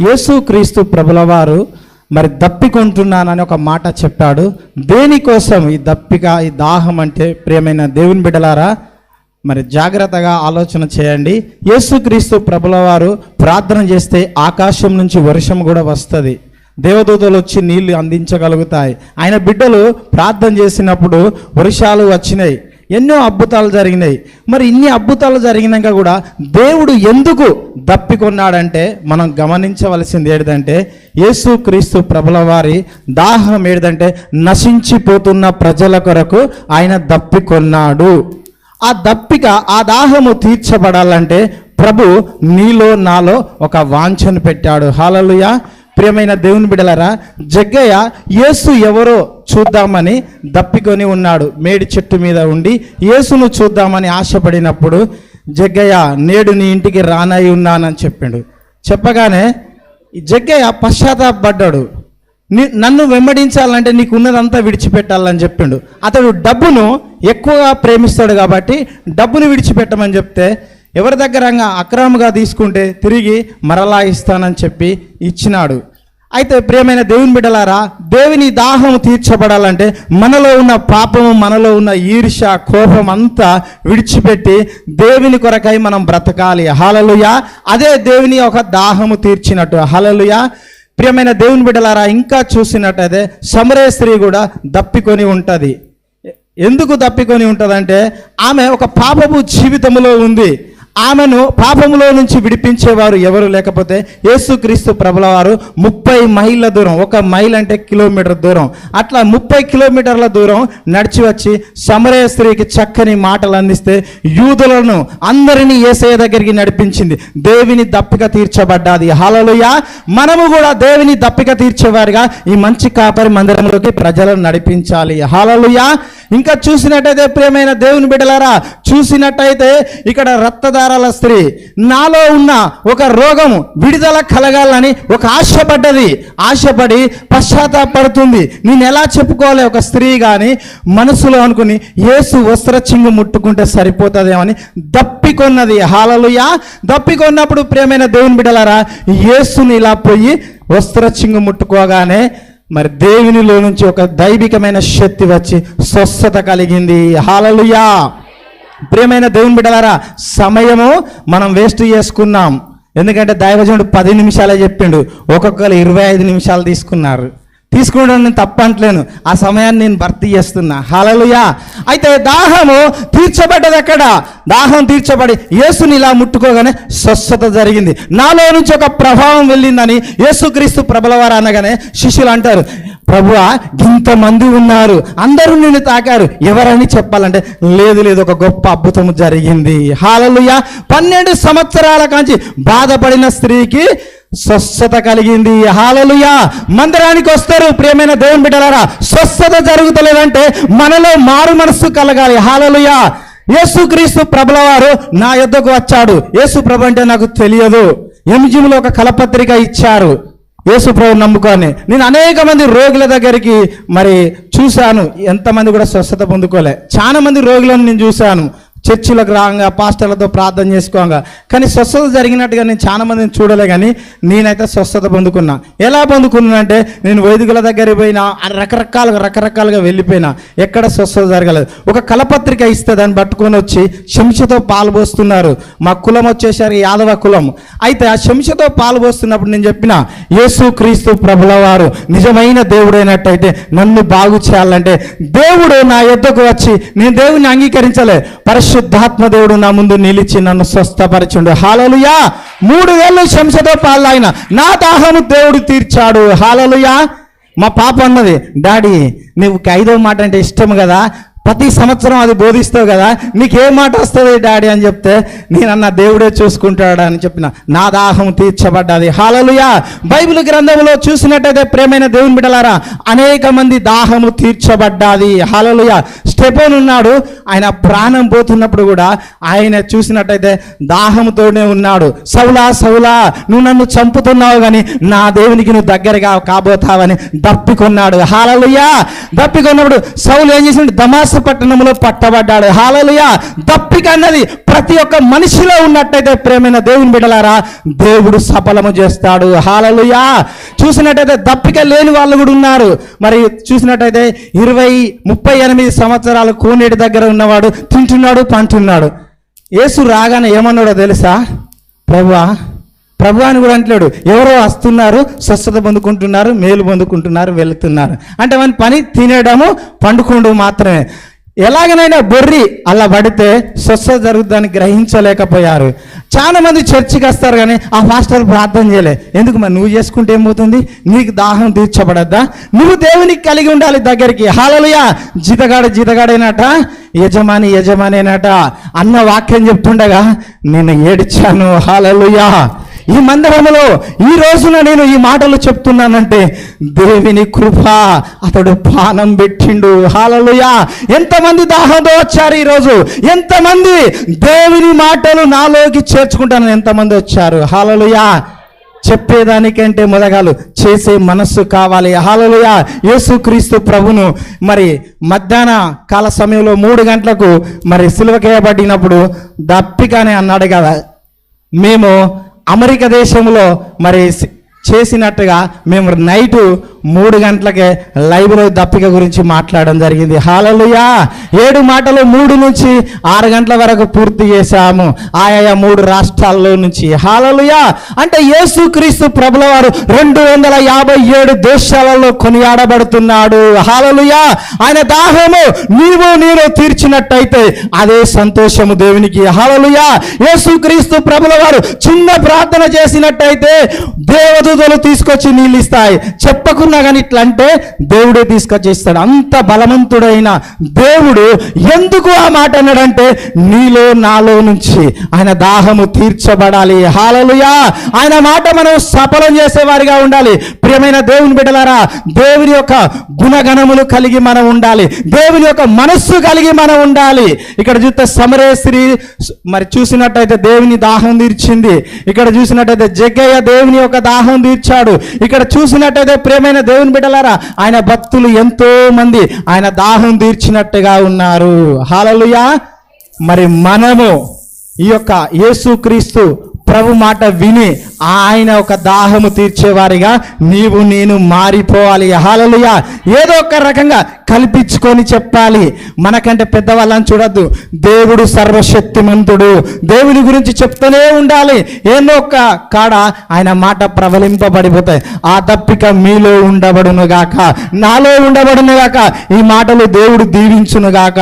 యేసు క్రీస్తు ప్రభుల వారు మరి దప్పికొంటున్నానని ఒక మాట చెప్పాడు. దేనికోసం ఈ దప్పిక ఈ దాహం అంటే ప్రియమైన దేవుని బిడ్డలారా మరి జాగ్రత్తగా ఆలోచన చేయండి. యేసుక్రీస్తు ప్రభుల వారు ప్రార్థన చేస్తే ఆకాశం నుంచి వర్షం కూడా వస్తుంది. దేవదూతలు వచ్చి నీళ్ళు అందించగలుగుతాయి. ఆయన బిడ్డలు ప్రార్థన చేసినప్పుడు వర్షాలు వచ్చినాయి. ఎన్నో అద్భుతాలు జరిగినాయి. మరి ఇన్ని అద్భుతాలు జరిగినాక కూడా దేవుడు ఎందుకు దప్పికొన్నాడంటే మనం గమనించవలసింది ఏంటంటే యేసు క్రీస్తు ప్రభుల వారి దాహం ఏంటంటే నశించిపోతున్న ప్రజల కొరకు ఆయన దప్పికొన్నాడు. ఆ దప్పిక ఆ దాహము తీర్చబడాలంటే ప్రభు నీలో నాలో ఒక వాంఛను పెట్టాడు. హాలలుయ. ప్రియమైన దేవుని బిడలరా జగ్గయ్య యేసు ఎవరో చూద్దామని దప్పికొని ఉన్నాడు. మేడి చెట్టు మీద ఉండి యేసును చూద్దామని ఆశపడినప్పుడు జగ్గయ్య నేడు నీ ఇంటికి రానై ఉన్నానని చెప్పిండు. చెప్పగానే జగ్గయ్య పశ్చాత్తాపడ్డాడు. నీ నన్ను వెంబడించాలంటే నీకు ఉన్నదంతా విడిచిపెట్టాలని చెప్పిండు. అతడు డబ్బును ఎక్కువగా ప్రేమిస్తాడు కాబట్టి డబ్బును విడిచిపెట్టమని చెప్తే ఎవరి దగ్గరంగా అక్రమంగా తీసుకుంటే తిరిగి మరలా ఇస్తానని చెప్పి ఇచ్చినాడు. అయితే ప్రియమైన దేవుని బిడ్డలారా దేవుని దాహం తీర్చబడాలంటే మనలో ఉన్న పాపము మనలో ఉన్న ఈర్ష కోపం అంతా విడిచిపెట్టి దేవుని కొరకై మనం బ్రతకాలి. హలలుయ అదే దేవుని ఒక దాహము తీర్చినట్టు. హలలుయ ప్రియమైన దేవుని బిడ్డలారా ఇంకా చూసినట్టయితే సమరే స్త్రీ కూడా దప్పికొని ఉంటుంది. ఎందుకు దప్పికొని ఉంటుందంటే ఆమె ఒక పాపపు జీవితంలో ఉంది. ఆమెను పాపములో నుంచి విడిపించేవారు ఎవరు? లేకపోతే యేసుక్రీస్తు ప్రభుల వారు ముప్పై మైళ్ళ దూరం ఒక మైల్ అంటే కిలోమీటర్ దూరం అట్లా ముప్పై కిలోమీటర్ల దూరం నడిచి వచ్చి సమరయ స్త్రీకి చక్కని మాటలు అందిస్తే యూదులను అందరినీ ఏసయ దగ్గరికి నడిపించింది. దేవిని దప్పిక తీర్చబడ్డాది. హలలుయ మనము కూడా దేవిని దప్పిక తీర్చేవారుగా ఈ మంచి కాపరి మందిరంలోకి ప్రజలను నడిపించాలి. హలలుయ ఇంకా చూసినట్టయితే ప్రియమైన దేవుని బిడ్డలారా చూసినట్టయితే ఇక్కడ రక్తదారాల స్త్రీ. నాలో ఉన్న ఒక రోగము విడుదల కలగాలని ఒక ఆశపడ్డది. ఆశపడి పశ్చాత్తాపడుతుంది. నేను ఎలా చెప్పుకోవాలి ఒక స్త్రీ కానీ మనసులో అనుకుని యేసు వస్త్ర చింగు ముట్టుకుంటే సరిపోతుందేమని దప్పికొన్నది. హాలలుయ దప్పికొన్నప్పుడు ప్రియమైన దేవుని బిడ్డలారా యేసుని ఇలా పోయి వస్త్ర చింగు ముట్టుకోగానే మరి దేవునిలో నుంచి ఒక దైవికమైన శక్తి వచ్చి స్వస్థత కలిగింది. హాలలుయా ప్రియమైన దేవుని బిడ్డలారా సమయము మనం వేస్ట్ చేసుకున్నాం. ఎందుకంటే దైవజనుడు పది నిమిషాలే చెప్పిండు. ఒక్కొక్కరు ఇరవై ఐదు నిమిషాలు తీసుకున్నారు. తీసుకోవడం నేను తప్పంటలేను ఆ సమయాన్ని నేను భర్తీ చేస్తున్నా. హలలుయా అయితే దాహము తీర్చబడ్డది అక్కడ దాహం తీర్చబడి యేసుని ఇలా ముట్టుకోగానే స్వస్థత జరిగింది. నాలో నుంచి ఒక ప్రభావం వెళ్ళిందని యేసుక్రీస్తు ప్రబలవారు అనగానే శిష్యులు అంటారు ప్రభు ఇంతమంది ఉన్నారు. అందరూ నిన్ను తాకారు. ఎవరని చెప్పాలంటే లేదు లేదు ఒక గొప్ప అద్భుతం జరిగింది. హాలలుయ పన్నెండు సంవత్సరాల కాంచి బాధపడిన స్త్రీకి స్వస్థత కలిగింది. హాలలుయ మందిరానికి వస్తారు ప్రియమైన దేవుని బిడ్డలారా. స్వస్థత జరుగుతలేదంటే మనలో మారు మనస్సు కలగాలి. హాలలుయ యేసుక్రీస్తు ప్రభుల వారు నా యొద్దకు వచ్చాడు. యేసు ప్రభు అంటే నాకు తెలియదు. ఎంజిమ్లో ఒక కలపత్రిక ఇచ్చారు. యేసు ప్రభు నమ్ముకొని నేను అనేక మంది రోగుల దగ్గరికి మరి చూశాను. ఎంతమంది కూడా స్వస్థత పొందుకోలే. చాలా మంది రోగులను నేను చూశాను. చర్చిలకు రాగా పాస్టర్లతో ప్రార్థన చేసుకోగా. కానీ స్వస్థత జరిగినట్టుగా నేను చాలా మందిని చూడలే కానీ నేనైతే స్వస్థత పొందుకున్నా. ఎలా పొందుకున్నానంటే నేను వైదికుల దగ్గరికి పోయినా రకరకాలుగా రకరకాలుగా వెళ్ళిపోయినా. ఎక్కడ స్వస్థత జరగలేదు. ఒక కలపత్రిక ఇస్తే దాన్ని పట్టుకొని వచ్చి శంషతో పాలు పోస్తున్నారు. మా కులం వచ్చేసరికి యాదవ కులం. అయితే ఆ శంషతో పాలు పోస్తున్నప్పుడు నేను చెప్పిన యేసు క్రీస్తు ప్రభుల వారు నిజమైన దేవుడైనట్టయితే నన్ను బాగు చేయాలంటే దేవుడు నా యొద్దకు వచ్చి నేను దేవుడిని అంగీకరించలే. పరిశుద్ధాత్మ దేవుడు నా ముందు నిలిచి నన్ను స్వస్థపరచుండు. హాలలుయా! మూడు వేలు శంసతో పాలు నా దాహము దేవుడు తీర్చాడు. హాలలుయా! మా పాప అన్నది డాడీ నీకు ఐదో మాట అంటే ఇష్టం కదా ప్రతి సంవత్సరం అది బోధిస్తావు కదా నీకే మాట వస్తుంది డాడీ అని చెప్తే నేను అన్న దేవుడే చూసుకుంటాడు అని చెప్పిన. నా దాహం తీర్చబడ్డది. హాలలుయా! బైబిల్ గ్రంథంలో చూసినట్టయితే ప్రేమైన దేవుని బిడ్డలారా అనేక మంది దాహము తీర్చబడ్డాది. హాలలుయా! స్టెపోన్ ఉన్నాడు ఆయన ప్రాణం పోతున్నప్పుడు కూడా ఆయన చూసినట్టయితే దాహముతోనే ఉన్నాడు. సౌలా సౌలా నువ్వు నన్ను చంపుతున్నావు కానీ నా దేవునికి నువ్వు దగ్గరగా కాబోతావని దప్పికొన్నాడు. హాలలుయా! దప్పికొన్నప్పుడు సౌలు ఏం చేసిండు? దమాస్ దామస్సు పట్టణంలో పట్టబడ్డాడు. హాలలుయ దప్పిక అన్నది ప్రతి ఒక్క మనిషిలో ఉన్నట్టయితే ప్రేమైన దేవుని బిడలారా దేవుడు సఫలము చేస్తాడు. హాలలుయా చూసినట్టయితే దప్పిక లేని వాళ్ళు కూడా ఉన్నారు. మరి చూసినట్టయితే ఇరవై ముప్పై ఎనిమిది సంవత్సరాలు కోనేటి దగ్గర ఉన్నవాడు తింటున్నాడు పంటున్నాడు యేసు రాగానే ఏమన్నాడో తెలుసా? ప్రభువా ప్రభు అని కూడా అంటలేడు. ఎవరో వస్తున్నారు స్వస్థత పొందుకుంటున్నారు మేలు పొందుకుంటున్నారు వెళుతున్నారు. అంటే మన పని తినడము పండుకోవడం మాత్రమే. ఎలాగనైనా బొర్రి అలా పడితే స్వస్థత జరుగుతుందని గ్రహించలేకపోయారు. చాలా మంది చర్చికి వస్తారు కానీ ఆ పాస్టర్ ప్రార్థన చేయలే. ఎందుకు మరి నువ్వు చేసుకుంటే ఏమవుతుంది? నీకు దాహం తీర్చబడద్దా? నువ్వు దేవునికి కలిగి ఉండాలి దగ్గరికి. హాలలుయా జీతగాడ జీతగాడైనట యజమాని యజమానేనట అన్న వాక్యం చెప్తుండగా నేను ఏడ్చాను. హాలలుయా ఈ మందిరములో ఈ రోజున నేను ఈ మాటలు చెప్తున్నానంటే దేవుని కృప అతడు పానం పెట్టిండు. హాలలుయా. ఎంతమంది దాహంతో వచ్చారు ఈరోజు? ఎంతమంది దేవుని మాటలు నాలోకి చేర్చుకుంటాను ఎంతమంది వచ్చారు? హాలలుయా. చెప్పేదానికంటే మొదగాలు చేసే మనస్సు కావాలి. హాలలుయా. యేసుక్రీస్తు ప్రభును మరి మధ్యాహ్న కాల సమయంలో మూడు గంటలకు మరి సిలువకేయబడినప్పుడు దప్పికనే అన్నాడు కదా మేము అమెరికా దేశంలో మరి చేసినట్టుగా మేము నైటు మూడు గంటలకే లైబ్రరీ దప్పిక గురించి మాట్లాడడం జరిగింది. హాలలుయా! ఏడు మాటలు మూడు నుంచి ఆరు గంటల వరకు పూర్తి చేశాము. ఆయా మూడు రాష్ట్రాల్లో నుంచి. హాలలుయా! అంటే యేసుక్రీస్తు ప్రభుల వారు రెండు వందల యాభై ఏడు దేశాలలో కొనియాడబడుతున్నాడు. హాలలుయా! ఆయన దాహము నీవు నేను తీర్చినట్టయితే అదే సంతోషము దేవునికి. హాలలుయా! యేసుక్రీస్తు ప్రభుల వారు చిన్న ప్రార్థన చేసినట్టయితే దేవదూతలు తీసుకొచ్చి నీళ్ళు ఇస్తాయి. చెప్పకున్నా కానీ ఇట్లా అంటే దేవుడే తీసుకొచ్చేస్తాడు. అంత బలవంతుడైన దేవుడు ఎందుకు ఆ మాట అన్నాడంటే నీలో నాలో నుంచి ఆయన దాహము తీర్చబడాలి. హాలలుయా ఆయన మాట మనం సఫలం చేసేవారిగా ఉండాలి. ప్రియమైన దేవుని బిడ్డలారా దేవుని యొక్క గుణగణములు కలిగి మనం ఉండాలి. దేవుని యొక్క మనస్సు కలిగి మనం ఉండాలి. ఇక్కడ చూస్తే సమరేశ్వరి మరి చూసినట్టయితే దేవుని దాహం తీర్చింది. ఇక్కడ చూసినట్టయితే జగ్గయ్య దేవుని యొక్క దాహం తీర్చాడు. ఇక్కడ చూసినట్టయితే ప్రేమైన దేవుని బిడ్డలారా ఆయన భక్తులు ఎంతో మంది. ఆయన దాహం తీర్చినట్టుగా ఉన్నారు. హాలలుయా మరి మనము ఈ యొక్క యేసుక్రీస్తు ప్రభు మాట విని ఆయన ఒక దాహము తీర్చేవారిగా నీవు నేను మారిపోవాలి. హాలలుయా ఏదో ఒక రకంగా కల్పించుకొని చెప్పాలి. మనకంటే పెద్దవాళ్ళని చూడద్దు. దేవుడు సర్వశక్తిమంతుడు. దేవుని గురించి చెప్తూనే ఉండాలి. ఏదో ఒక కాడ ఆయన మాట ప్రబలింపబడిపోతాయి. ఆ తప్పిక మీలో ఉండబడును గాక. నాలో ఉండబడును గాక. ఈ మాటలు దేవుడు దీవించును గాక.